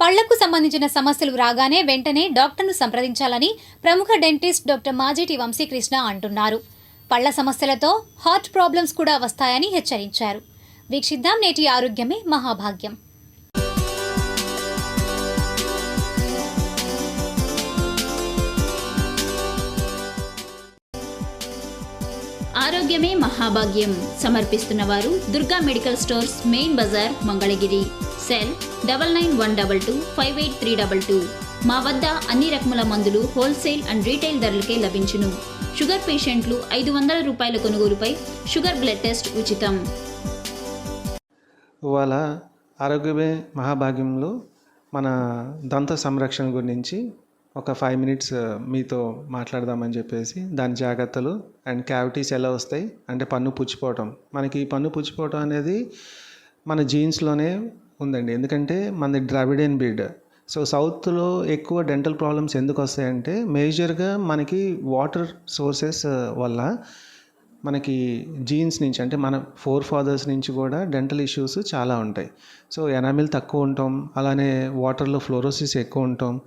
పళ్ళకు సంబంధించిన సమస్యలు రాగానే వెంటనే డాక్టర్ను సంప్రదించాలని ప్రముఖ డెంటిస్ట్ డాక్టర్ మాజేటి వంశీకృష్ణ అంటున్నారు. పళ్ళ సమస్యలతో హార్ట్ ప్రాబ్లమ్స్ కూడా వస్తాయని హెచ్చరించారు. వీక్షిద్దాం నేటి ఆరోగ్యమే మహాభాగ్యం. ఆరోగ్యమే మహాభాగ్యం సమర్పిస్తున్న వారు Durga medical stores main Bazar Mangalagiri. Cell double nine one double two five eight three double two. మా వద్ద అన్ని రకముల మందులు హోల్సేల్ అండ్ రీటైల్ ధరలకే లభించును. షుగర్ పేషెంట్లు ఐదు వందల రూపాయల కొనుగోలుపై షుగర్ బ్లడ్ టెస్ట్ ఉచితం. ఇవాళ ఆరోగ్యమే మహాభాగ్యంలో మన దంత సంరక్షణ గురించి ఒక ఫైవ్ మినిట్స్ మీతో మాట్లాడదామని చెప్పేసి దాని జాగ్రత్తలు అండ్ క్యావిటీస్ ఎలా వస్తాయి అంటే పన్ను పుచ్చిపోవటం. మనకి ఈ పన్ను పుచ్చిపోవటం అనేది మన జీన్స్లోనే ఉందండి. ఎందుకంటే మనది ద్రావిడియన్ బ్రీడ్ సో సౌత్లో ఎక్కువ డెంటల్ ప్రాబ్లమ్స్ ఎందుకు వస్తాయంటే మేజర్గా మనకి వాటర్ సోర్సెస్ వల్ల మనకి జీన్స్ నుంచి అంటే మన ఫోర్ ఫాదర్స్ నుంచి కూడా డెంటల్ ఇష్యూస్ చాలా ఉంటాయి. సో ఎనామిల్ తక్కువ ఉంటాం అలానే వాటర్లో ఫ్లోరోసిస్ ఎక్కువ ఉంటాం.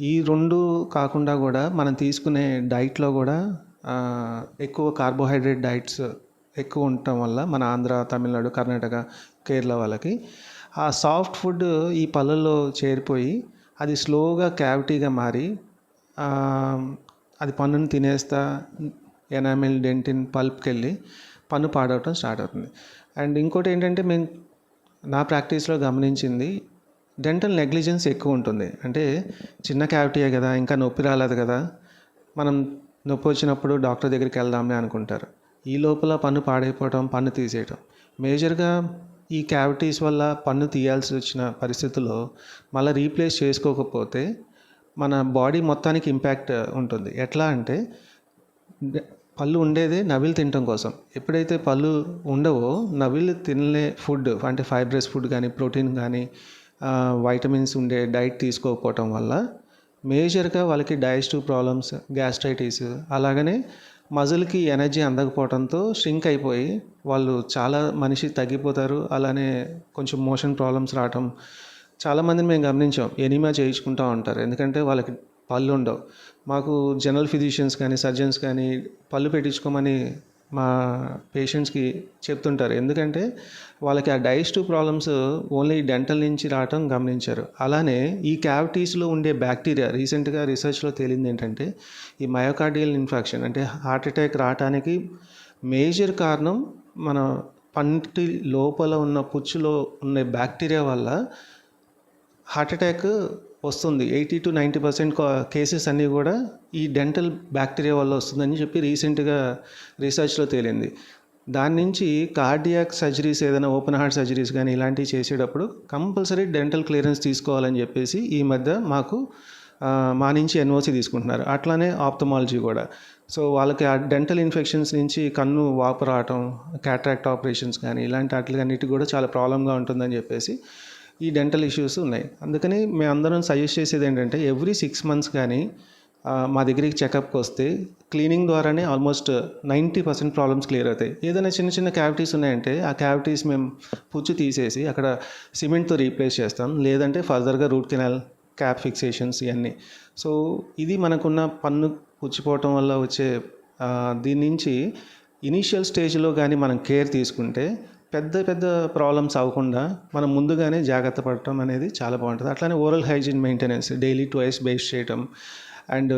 ఈ రెండు కాకుండా కూడా మనం తీసుకునే డైట్లో కూడా ఎక్కువ కార్బోహైడ్రేట్ డైట్స్ ఎక్కువ ఉండటం వల్ల మన ఆంధ్ర తమిళనాడు కర్ణాటక కేరళ వాళ్ళకి ఆ సాఫ్ట్ ఫుడ్ ఈ పళ్ళల్లో చేరిపోయి అది స్లోగా క్యావిటీగా మారి అది పన్నును తినేస్తా ఎనామిల్ డెంటిన్ పల్ప్కి వెళ్ళి పన్ను పాడవటం స్టార్ట్ అవుతుంది. అండ్ ఇంకోటి ఏంటంటే మేము నా ప్రాక్టీస్లో గమనించింది డెంటల్ నెగ్లిజెన్స్ ఎక్కువ ఉంటుంది. అంటే చిన్న క్యావిటీయే కదా ఇంకా నొప్పి రాలేదు కదా మనం నొప్పి వచ్చినప్పుడు డాక్టర్ దగ్గరికి వెళ్దామని అనుకుంటారు. ఈ లోపల పన్ను పాడైపోవటం పన్ను తీసేయటం. మేజర్గా ఈ క్యావిటీస్ వల్ల పన్ను తీయాల్సి వచ్చిన పరిస్థితుల్లో మళ్ళీ రీప్లేస్ చేసుకోకపోతే మన బాడీ మొత్తానికి ఇంపాక్ట్ ఉంటుంది. ఎట్లా అంటే పళ్ళు ఉండేదే నవిలు తినటం కోసం. ఎప్పుడైతే పళ్ళు ఉండవో నవిలు తినలే ఫుడ్ అంటే ఫైబ్రస్ ఫుడ్ కానీ ప్రోటీన్ కానీ వైటమిన్స్ ఉండే డైట్ తీసుకోకపోవటం వల్ల మేజర్గా వాళ్ళకి డైజెస్టివ్ ప్రాబ్లమ్స్ గ్యాస్ట్రైటిస్ అలాగనే మజిల్కి ఎనర్జీ అందకపోవడంతో షింక్ అయిపోయి వాళ్ళు చాలా మనిషి తగ్గిపోతారు. అలానే కొంచెం మోషన్ ప్రాబ్లమ్స్ రావటం. చాలామందిని మేము గమనించాం. ఎనిమా చేయించుకుంటూ ఉంటారు. ఎందుకంటే వాళ్ళకి పళ్ళు ఉండవు. మాకు జనరల్ ఫిజిషియన్స్ కానీ సర్జన్స్ కానీ పళ్ళు పెట్టించుకోమని మా పేషెంట్స్కి చెప్తుంటారు. ఎందుకంటే వాళ్ళకి ఆ డైజెస్టివ్ ప్రాబ్లమ్స్ ఓన్లీ డెంటల్ నుంచి రావటం గమనించారు. అలానే ఈ క్యావిటీస్లో ఉండే బ్యాక్టీరియా రీసెంట్గా రీసెర్చ్లో తేలింది ఏంటంటే ఈ మయోకార్డియల్ ఇన్ఫెక్షన్ అంటే హార్ట్ అటాక్ రావటానికి మేజర్ కారణం మన పంటి లోపల ఉన్న పుచ్చులో ఉన్న బ్యాక్టీరియా వల్ల హార్ట్ అటాక్ వస్తుంది. Eighty to ninety percent cases అన్నీ కూడా ఈ డెంటల్ బ్యాక్టీరియా వల్ల వస్తుందని చెప్పి రీసెంట్గా రీసెర్చ్లో తేలింది. దాని నుంచి కార్డియాక్ సర్జరీస్ ఏదైనా ఓపెన్ హార్ట్ సర్జరీస్ కానీ ఇలాంటివి చేసేటప్పుడు కంపల్సరీ డెంటల్ క్లియరెన్స్ తీసుకోవాలని చెప్పేసి ఈ మధ్య మాకు మా నుంచి ఎన్ఓసి తీసుకుంటున్నారు. అట్లానే ఆప్థమాలజీ కూడా. సో వాళ్ళకి ఆ డెంటల్ ఇన్ఫెక్షన్స్ నుంచి కన్ను వాపు రావటం క్యాట్రాక్ట్ ఆపరేషన్స్ కానీ ఇలాంటి వాటికి అన్నిటికి కూడా చాలా ప్రాబ్లంగా ఉంటుందని చెప్పేసి ఈ డెంటల్ ఇష్యూస్ ఉన్నాయి. అందుకని మేము అందరం సజెస్ట్ చేసేది ఏంటంటే ఎవ్రీ సిక్స్ మంత్స్ కానీ మా దగ్గరికి చెకప్కి వస్తే క్లీనింగ్ ద్వారానే almost ninety percent problems clear అవుతాయి. ఏదైనా చిన్న చిన్న క్యావిటీస్ ఉన్నాయంటే ఆ క్యావిటీస్ మేము పుచ్చు తీసేసి అక్కడ సిమెంట్తో రీప్లేస్ చేస్తాం. లేదంటే ఫర్దర్గా రూట్ కెనాల్ క్యాప్ ఫిక్సేషన్స్ ఇవన్నీ. సో ఇది మనకున్న పన్ను పుచ్చిపోవటం వల్ల వచ్చే దీని నుంచి ఇనీషియల్ స్టేజ్లో కానీ మనం కేర్ తీసుకుంటే పెద్ద పెద్ద ప్రాబ్లమ్స్ అవ్వకుండా మనం ముందుగానే జాగ్రత్త పడటం అనేది చాలా బాగుంటుంది. అట్లానే oral hygiene maintenance daily twice base చేయటం అండ్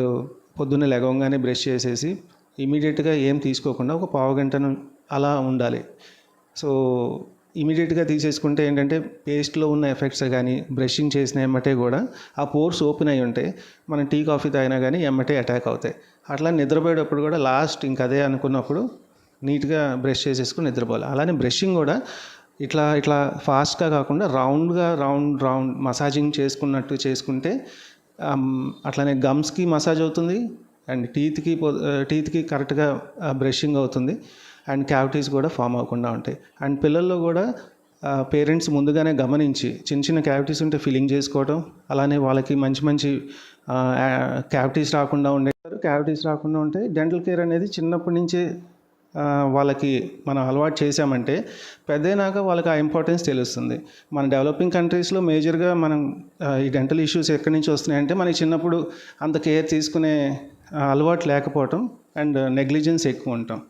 పొద్దున్నే లెగవంగానే బ్రష్ చేసేసి ఇమీడియట్గా ఏం తీసుకోకుండా ఒక పావు గంటను అలా ఉండాలి. సో ఇమీడియట్గా తీసేసుకుంటే ఏంటంటే పేస్ట్లో ఉన్న ఎఫెక్ట్స్ కానీ బ్రషింగ్ చేసిన ఎమ్మటే కూడా ఆ పోర్స్ ఓపెన్ అయి ఉంటాయి మనం టీ కాఫీ తాగినా కానీ ఎమ్మటే అటాక్ అవుతాయి. అట్లా నిద్రపోయేటప్పుడు కూడా లాస్ట్ ఇంక అదే అనుకున్నప్పుడు నీట్గా బ్రష్ చేసేసుకుని నిద్రపోవాలి. అలానే బ్రషింగ్ కూడా ఇట్లా ఇట్లా ఫాస్ట్గా కాకుండా రౌండ్గా రౌండ్ రౌండ్ మసాజింగ్ చేసుకున్నట్టు చేసుకుంటే అట్లానే గమ్స్కి మసాజ్ అవుతుంది అండ్ టీత్కి టీత్కి కరెక్ట్గా బ్రషింగ్ అవుతుంది అండ్ క్యావిటీస్ కూడా ఫామ్ అవ్వకుండా ఉంటాయి. అండ్ పిల్లల్లో కూడా పేరెంట్స్ ముందుగానే గమనించి చిన్న చిన్న క్యావిటీస్ ఉంటే ఫిల్లింగ్ చేసుకోవడం అలానే వాళ్ళకి మంచి మంచి క్యావిటీస్ రాకుండా ఉండే క్యావిటీస్ రాకుండా ఉంటే డెంటల్ కేర్ అనేది చిన్నప్పటి నుంచే వాళ్ళకి మనం అలవాటు చేసామంటే పెద్దయినాక వాళ్ళకి ఆ ఇంపార్టెన్స్ తెలుస్తుంది. మన డెవలపింగ్ కంట్రీస్లో మేజర్గా మనం ఈ డెంటల్ ఇష్యూస్ ఎక్కడి నుంచి వస్తున్నాయంటే మనకి చిన్నప్పుడు అంత కేర్ తీసుకునే అలవాటు లేకపోవటం అండ్ నెగ్లిజెన్స్ ఎక్కువ ఉంటాం